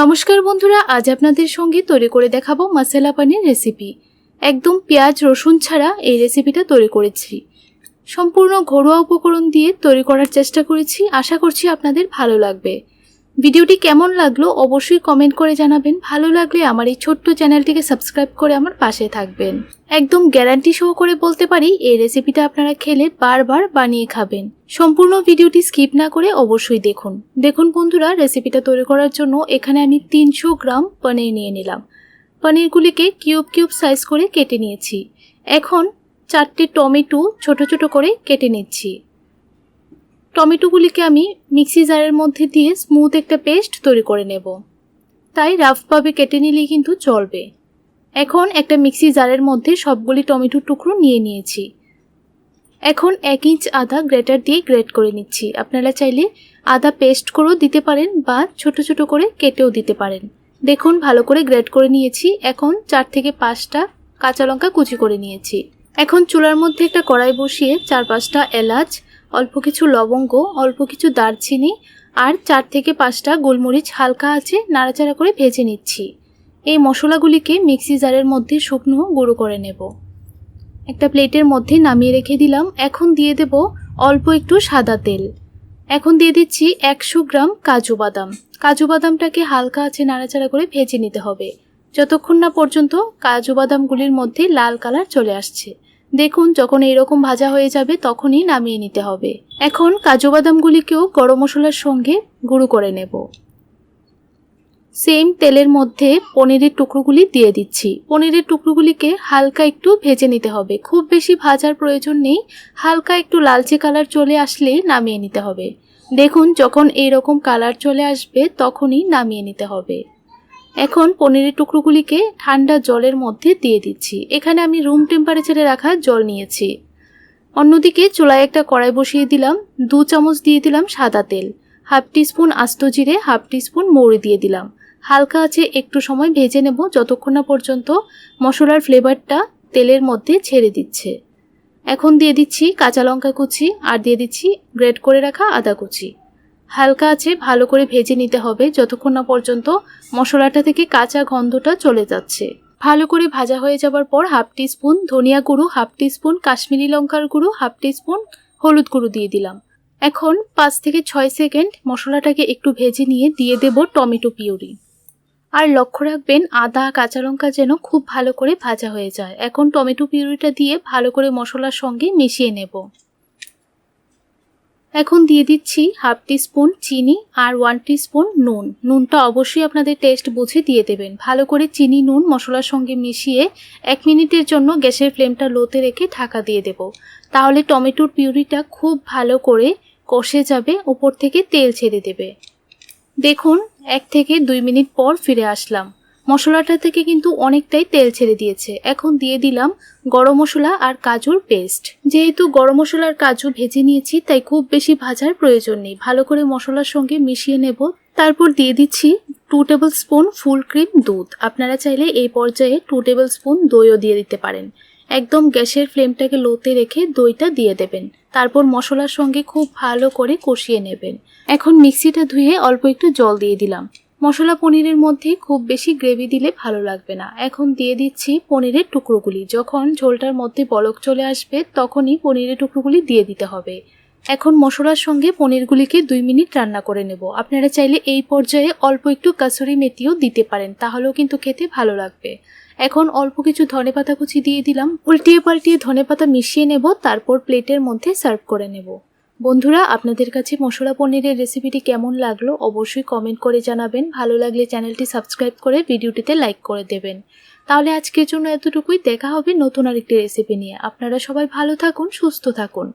নমস্কার বন্ধুরা, আজ আপনাদের সঙ্গে তৈরি করে দেখাবো মশলা পানির রেসিপি একদম পেঁয়াজ, রসুন ছাড়া এই রেসিপিটা তৈরি করেছি। সম্পূর্ণ ঘরোয়া উপকরণ দিয়ে তৈরি করার চেষ্টা করেছি। আশা করছি আপনাদের ভালো লাগবে। ভিডিওটি কেমন লাগল অবশ্যই কমেন্ট করে জানাবেন। ভালো লাগলে আমার এই ছোট্ট চ্যানেলটিকে সাবস্ক্রাইব করে আমার পাশে থাকবেন। একদম গ্যারান্টি সহ করে বলতে পারি, এই রেসিপিটা আপনারা খেলে বারবার বানিয়ে খাবেন। সম্পূর্ণ ভিডিওটি স্কিপ না করে অবশ্যই দেখুন। দেখুন বন্ধুরা রেসিপিটা তৈরি করার জন্য এখানে আমি তিনশো গ্রাম পনির নিয়ে নিলাম। পনিরগুলিকে কিউব কিউব সাইজ করে কেটে নিয়েছি। এখন চারটে টমেটো ছোট ছোট করে কেটে নিচ্ছি। টমেটোগুলিকে আমি মিক্সি জারের মধ্যে দিয়ে স্মুথ একটা পেস্ট তৈরি করে নেব। তাই রাফভাবে কেটে নিলেই কিন্তু চলবে। এখন একটা মিক্সি জারের মধ্যে সবগুলি টমেটোর টুকরো নিয়ে নিয়েছি। এখন এক ইঞ্চ আদা গ্রেটার দিয়ে গ্রেট করে নিচ্ছি। আপনারা চাইলে আদা পেস্ট করেও দিতে পারেন বা ছোট ছোট করে কেটেও দিতে পারেন। দেখুন, ভালো করে গ্রেট করে নিয়েছি। এখন চার থেকে পাঁচটা কাঁচা লঙ্কা কুচি করে নিয়েছি। এখন চুলার মধ্যে একটা কড়াই বসিয়ে চার পাঁচটা এলাচ অল্প কিছু লবঙ্গ, অল্প কিছু দারচিনি আর চার থেকে পাঁচটা গোলমরিচ হালকা আছে নাড়াচাড়া করে ভেজে নিচ্ছি। এই মশলাগুলিকে মিক্সি জারের মধ্যে শুকনো গুঁড়ো করে নেব। একটা প্লেটের মধ্যে নামিয়ে রেখে দিলাম। এখন দিয়ে দেব অল্প একটু সাদা তেল। এখন দিয়ে দিচ্ছি একশো গ্রাম কাজু বাদাম। কাজু বাদামটাকে হালকা আছে নাড়াচাড়া করে ভেজে নিতে হবে। যতক্ষণ না পর্যন্ত কাজু বাদামগুলির মধ্যে লাল কালার চলে আসছে। দেখুন, যখন এইরকম ভাজা হয়ে যাবে, তখনই নামিয়ে নিতে হবে। এখন কাজু বাদামগুলিকেও গরম মশলার সঙ্গে গুঁড়ো করে নেব। সেম তেলের মধ্যে পনিরের টুকরোগুলি দিয়ে দিচ্ছি। পনিরের টুকরোগুলিকে হালকা একটু ভেজে নিতে হবে। খুব বেশি ভাজার প্রয়োজন নেই। হালকা একটু লালচে কালার চলে আসলেই নামিয়ে নিতে হবে। দেখুন, যখন এই রকম কালার চলে আসবে, তখনই নামিয়ে নিতে হবে। এখন পনিরের টুকরোগুলিকে ঠান্ডা জলের মধ্যে দিয়ে দিচ্ছি। এখানে আমি রুম টেম্পারেচারে রাখা জল নিয়েছি। অন্যদিকে চুলায় একটা কড়াই বসিয়ে দিলাম, দু চামচ দিয়ে দিলাম সাদা তেল, হাফ টিস্পুন আস্ত জিরে, হাফ টিস্পুন মৌরি দিয়ে দিলাম। হালকা আছে একটু সময় ভেজে নেব, যতক্ষণ না পর্যন্ত মশলার ফ্লেভারটা তেলের মধ্যে ছেড়ে দিচ্ছে। এখন দিয়ে দিচ্ছি কাঁচা লঙ্কা কুচি আর দিয়ে দিচ্ছি গ্রেট করে রাখা আদা কুচি। হালকা আছে, ভালো করে ভেজে নিতে হবে যতক্ষণ না পর্যন্ত মশলাটা থেকে কাঁচা গন্ধটা চলে যাচ্ছে। ভালো করে ভাজা হয়ে যাবার পর হাফ স্পুন ধনিয়া গুঁড়ো, হাফ স্পুন কাশ্মীরি লঙ্কার গুঁড়ো, হাফ স্পুন হলুদ গুঁড়ো দিয়ে দিলাম। এখন পাঁচ থেকে ছয় সেকেন্ড মশলাটাকে একটু ভেজে নিয়ে দিয়ে দেব টমেটো পিউরি। আর লক্ষ্য রাখবেন, আদা, কাঁচা লঙ্কা যেন খুব ভালো করে ভাজা হয়ে যায়। এখন টমেটো পিউরিটা দিয়ে ভালো করে মশলার সঙ্গে মিশিয়ে নেব। এখন দিয়ে দিচ্ছি হাফ স্পুন চিনি আর ওয়ান স্পুন নুন। নুনটা অবশ্যই আপনাদের টেস্ট বুঝে দিয়ে দেবেন। ভালো করে চিনি, নুন, মশলার সঙ্গে মিশিয়ে এক মিনিটের জন্য গ্যাসের ফ্লেমটা লোতে রেখে ঢাকা দিয়ে দেব। তাহলে টমেটোর পিউরিটা খুব ভালো করে কষে যাবে উপর থেকে তেল ছেড়ে দেবে। দেখুন, এক থেকে দুই মিনিট পর ফিরে আসলাম। মশলাটা থেকে কিন্তু অনেকটাই তেল ছেড়ে দিয়েছে। এখন দিয়ে দিলাম গরম মশলা আর কাজুর পেস্ট। যেহেতু গরম মশলার কাজু ভেজে নিয়েছি, তাই খুব বেশি ভাজার প্রয়োজন নেই। ভালো করে মশলার সঙ্গে মিশিয়ে নেব। তারপর দিয়ে দিচ্ছি two tablespoon full cream দুধ। আপনারা চাইলে এই পর্যায়ে টু টেবিল স্পুন দইও দিয়ে দিতে পারেন। একদম গ্যাসের ফ্লেমটাকে লোতে রেখে দইটা দিয়ে দেবেন। তারপর মশলার সঙ্গে খুব ভালো করে কষিয়ে নেবেন। এখন মিক্সিটা ধুয়ে অল্প একটু জল দিয়ে দিলাম। মশলা পনিরের মধ্যে খুব বেশি গ্রেভি দিলে ভালো লাগবে না। এখন দিয়ে দিচ্ছি পনিরের টুকরোগুলি। যখন ঝোলটার মধ্যে বলক চলে আসবে, তখনই পনিরের টুকরোগুলি দিয়ে দিতে হবে। এখন মশলার সঙ্গে পনিরগুলিকে দুই মিনিট রান্না করে নেব। আপনারা চাইলে এই পর্যায়ে অল্প একটু কাসুরি মেথিও দিতে পারেন, তাহলেও কিন্তু খেতে ভালো লাগবে। এখন অল্প কিছু ধনেপাতা কুচি দিয়ে দিলাম। উল্টিয়ে পাল্টিয়ে ধনেপাতা মিশিয়ে নেব, তারপর প্লেটের মধ্যে সার্ভ করে নেব। বন্ধুরা, আপনাদের কাছে মশলা পনিরের রেসিপিটি কেমন লাগল অবশ্যই কমেন্ট করে জানাবেন। ভালো লাগলে চ্যানেলটি সাবস্ক্রাইব করে ভিডিওটিতে লাইক করে দেবেন। তাহলে আজকের জন্য এতটুকুই। দেখা হবে নতুন আরেকটি রেসিপি নিয়ে। আপনারা সবাই ভালো থাকুন, সুস্থ থাকুন।